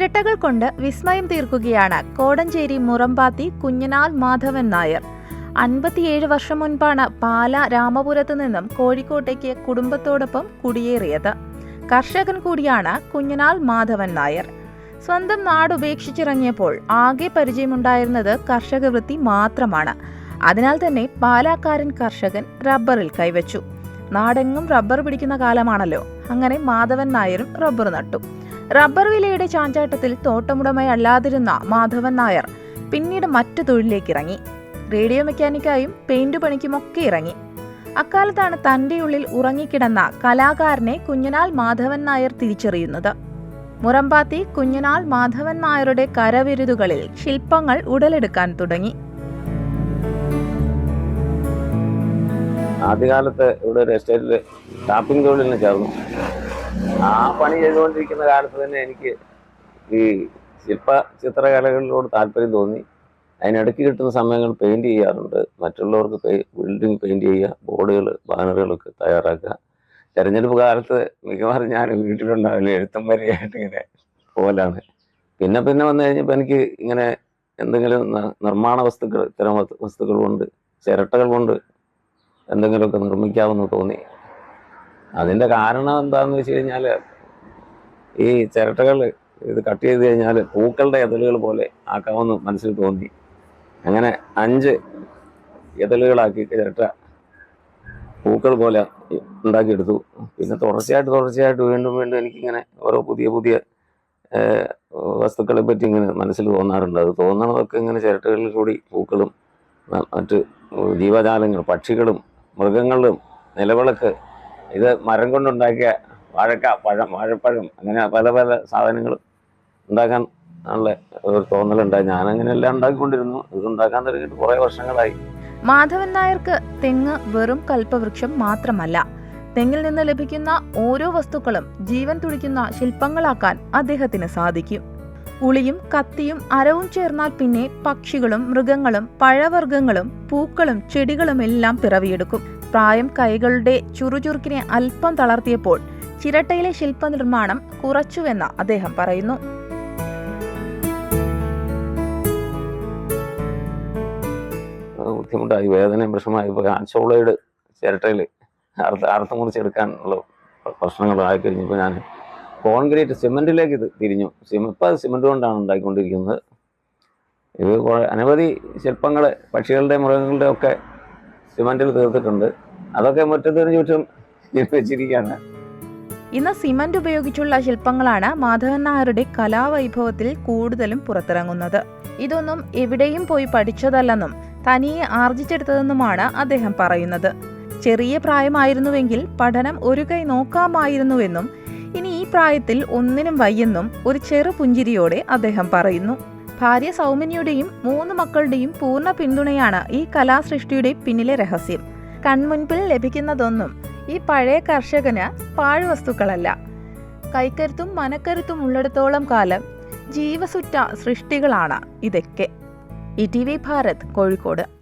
ചിരട്ടകൾ കൊണ്ട് വിസ്മയം തീർക്കുകയാണ് കോടഞ്ചേരി മുറമ്പാത്തി കുഞ്ഞനാൽ മാധവൻ നായർ. അൻപത്തിയേഴ് വർഷം മുൻപാണ് പാല രാമപുരത്ത് നിന്നും കോഴിക്കോട്ടേക്ക് കുടുംബത്തോടൊപ്പം കുടിയേറിയത്. കർഷകൻ കൂടിയാണ് കുഞ്ഞനാൽ മാധവൻ നായർ. സ്വന്തം നാട് ഉപേക്ഷിച്ചിറങ്ങിയപ്പോൾ ആകെ പരിചയമുണ്ടായിരുന്നത് കർഷക വൃത്തി മാത്രമാണ്. അതിനാൽ തന്നെ പാലാക്കാരൻ കർഷകൻ റബ്ബറിൽ കൈവച്ചു. നാടെങ്ങും റബ്ബർ പിടിക്കുന്ന കാലമാണല്ലോ. അങ്ങനെ മാധവൻ നായരും റബ്ബർ നട്ടു. റബ്ബർ വിലയുടെ ചാഞ്ചാട്ടത്തിൽ തോട്ടമുടമയല്ലാതിരുന്ന മാധവൻ നായർ പിന്നീട് മറ്റു തൊഴിലിലേക്ക് ഇറങ്ങി. റേഡിയോ മെക്കാനിക്കായും പെയിന്റ് പണിക്കുമൊക്കെ ഇറങ്ങി. അക്കാലത്താണ് തന്റെ ഉള്ളിൽ ഉറങ്ങിക്കിടന്ന കലാകാരനെ കുഞ്ഞനാൽ മാധവൻ നായർ തിരിച്ചറിയുന്നത്. മുറമ്പാത്തി കുഞ്ഞനാൽ മാധവൻ നായരുടെ കരവിരുതുകളിൽ ശില്പങ്ങൾ ഉടലെടുക്കാൻ തുടങ്ങി. ആദ്യകാലത്ത് ഇവിടെ ഒരു എസ്റ്റേറ്റിൽ ടാപ്പിംഗ് തൊഴിലിന് ചേർന്നു. ആ പണി ചെയ്തുകൊണ്ടിരിക്കുന്ന കാലത്ത് തന്നെ എനിക്ക് ഈ ശില്പ ചിത്രകലകളിലോട് താല്പര്യം തോന്നി. അതിനിടയ്ക്ക് കിട്ടുന്ന സമയങ്ങൾ പെയിന്റ് ചെയ്യാറുണ്ട്. മറ്റുള്ളവർക്ക് ബിൽഡിംഗ് പെയിന്റ് ചെയ്യുക ബോർഡുകൾ ബാനറുകളൊക്കെ തയ്യാറാക്കുക. തെരഞ്ഞെടുപ്പ് കാലത്ത് മിക്കവാറും ഞാൻ വീട്ടിലുണ്ടാവില്ല. എഴുത്തം വരെയായിട്ട് ഇങ്ങനെ പോലാണ്. പിന്നെ പിന്നെ വന്നു കഴിഞ്ഞപ്പോൾ എനിക്ക് ഇങ്ങനെ എന്തെങ്കിലും നിർമ്മാണ വസ്തുക്കൾ ഇത്തരം വസ്തുക്കൾ കൊണ്ട് ചിരട്ടകൾ കൊണ്ട് എന്തെങ്കിലുമൊക്കെ നിർമ്മിക്കാമെന്ന് തോന്നി. അതിന്റെ കാരണം എന്താണെന്ന് വെച്ച് കഴിഞ്ഞാൽ ഈ ചിരട്ടകൾ ഇത് കട്ട് ചെയ്ത് കഴിഞ്ഞാൽ പൂക്കളുടെ എതലുകൾ പോലെ ആക്കാമെന്ന് മനസ്സിൽ തോന്നി. അങ്ങനെ അഞ്ച് എതലുകളാക്കി ചിരട്ട പൂക്കൾ പോലെ ഉണ്ടാക്കിയെടുത്തു. പിന്നെ തുടർച്ചയായിട്ട് തുടർച്ചയായിട്ട് വീണ്ടും വീണ്ടും എനിക്കിങ്ങനെ ഓരോ പുതിയ പുതിയ വസ്തുക്കളെ പറ്റി ഇങ്ങനെ മനസ്സിൽ തോന്നാറുണ്ട്. അത് തോന്നണതൊക്കെ ഇങ്ങനെ ചിരട്ടകളിൽ കൂടി പൂക്കളും മറ്റ് ജീവജാലങ്ങൾ പക്ഷികളും മൃഗങ്ങളും നിലവിളക്ക് ഇത് മരം കൊണ്ടുണ്ടാക്കിയ വാഴക്ക പഴം വാഴപ്പഴം അങ്ങനെ പല പല സാധനങ്ങൾ ഉണ്ടാക്കാൻ ഉള്ള ഒരു തോന്നലുണ്ടായി. ഞാനങ്ങനെ എല്ലാം ഉണ്ടാക്കിക്കൊണ്ടിരുന്നു. ഇത് ഉണ്ടാക്കാൻ തുടങ്ങിയിട്ട് കുറേ വർഷങ്ങളായി. മാധവൻ നായർക്ക് തെങ്ങ് വെറും കൽപ്പവൃക്ഷം മാത്രമല്ല. തെങ്ങിൽ നിന്ന് ലഭിക്കുന്ന ഓരോ വസ്തുക്കളും ജീവൻ തുടിക്കുന്ന ശില്പങ്ങളാക്കാൻ അദ്ദേഹത്തിന് സാധിക്കും. ഉളിയും കത്തിയും അരവും ചേർന്നാൽ പിന്നെ പക്ഷികളും മൃഗങ്ങളും പഴവർഗങ്ങളും പൂക്കളും ചെടികളും എല്ലാം പിറവിയെടുക്കും. പ്രായം കൈകളുടെ ചുറുചുറുക്കിനെ അല്പം തളർത്തിയപ്പോൾ ചിരട്ടയിലെ ശില്പനിർമ്മാണം കുറച്ചുവെന്ന് അദ്ദേഹം പറയുന്നു. ബുദ്ധിമുട്ടായി. വേദനയും പ്രശ്നമായി ഇപ്പോൾ ചോളയുടെ ചിരട്ടയിൽ അർത്ഥ അർത്ഥം മുറിച്ചെടുക്കാനുള്ള പ്രശ്നങ്ങളായി കഴിഞ്ഞപ്പോൾ ഞാൻ കോൺക്രീറ്റ് സിമെന്റിലേക്ക് തിരിഞ്ഞു. സിമ ഇപ്പം അത് സിമെന്റ് കൊണ്ടാണ് ഉണ്ടാക്കിക്കൊണ്ടിരിക്കുന്നത് ഇത് അനവധി ശില്പങ്ങൾ പക്ഷികളുടെ മൃഗങ്ങളുടെ സിമെന്റിൽ തീർത്തിട്ടുണ്ട്. അതൊക്കെ മുറ്റത്തിന് ചുറ്റും വെച്ചിരിക്കുകയാണ്. ഇന്ന് സിമന്റ് ഉപയോഗിച്ചുള്ള ശില്പങ്ങളാണ് മാധവൻ നായരുടെ കലാവൈഭവത്തിൽ കൂടുതലും പുറത്തിറങ്ങുന്നത്. ഇതൊന്നും എവിടെയും പോയി പഠിച്ചതല്ലെന്നും തനിയെ ആർജിച്ചെടുത്തതെന്നുമാണ് അദ്ദേഹം പറയുന്നത്. ചെറിയ പ്രായമായിരുന്നുവെങ്കിൽ പഠനം ഒരു കൈ നോക്കാമായിരുന്നുവെന്നും ഇനി ഈ പ്രായത്തിൽ ഒന്നിനും വയ്യെന്നും ഒരു ചെറു പുഞ്ചിരിയോടെ അദ്ദേഹം പറയുന്നു. ഭാര്യ സൗമിനിയുടെയും മൂന്ന് മക്കളുടെയും പൂർണ പിന്തുണയാണ് ഈ കലാസൃഷ്ടിയുടെ പിന്നിലെ രഹസ്യം. കൺമുൻപിൽ ലഭിക്കുന്നതൊന്നും ഈ പഴയ കർഷകന് പാഴ്വസ്തുക്കളല്ല. കൈക്കരുത്തും മനക്കരുത്തും ഉള്ളിടത്തോളം കാലം ജീവസുറ്റ സൃഷ്ടികളാണ് ഇതൊക്കെ. E T V Bharat Kozhikode.